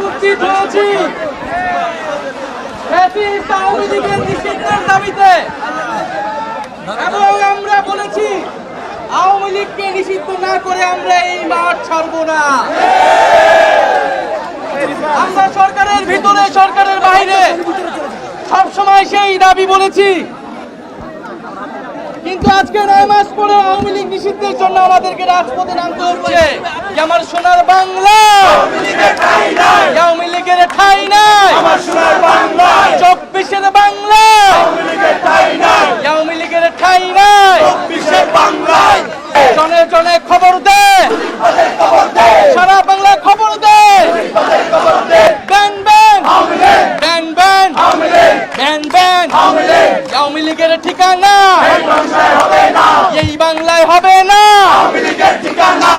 উপস্থিত হয়েছি। আওয়ামী লীগের নিষিদ্ধের দাবিতে। এবং আমরা বলেছি, আওয়ামী লীগকে নিষিদ্ধ না করে আমরা এই মাঠ ছাড়বো না। আমরা সরকারের ভিতরে, সরকারের বাইরে সব সময় সেই দাবি বলেছি। কিন্তু আজকে নয় মাস পরে আওয়ামী লীগ নিষিদ্ধের জন্য আমাদেরকে রাজপথে নামতে হচ্ছে। আমার সোনার বাংলা। পল্টনে খবর দে। সারা বাংলা খবর দে। Ban ban. Ban ban. Ban ban. Awami লীগের ঠিকানা।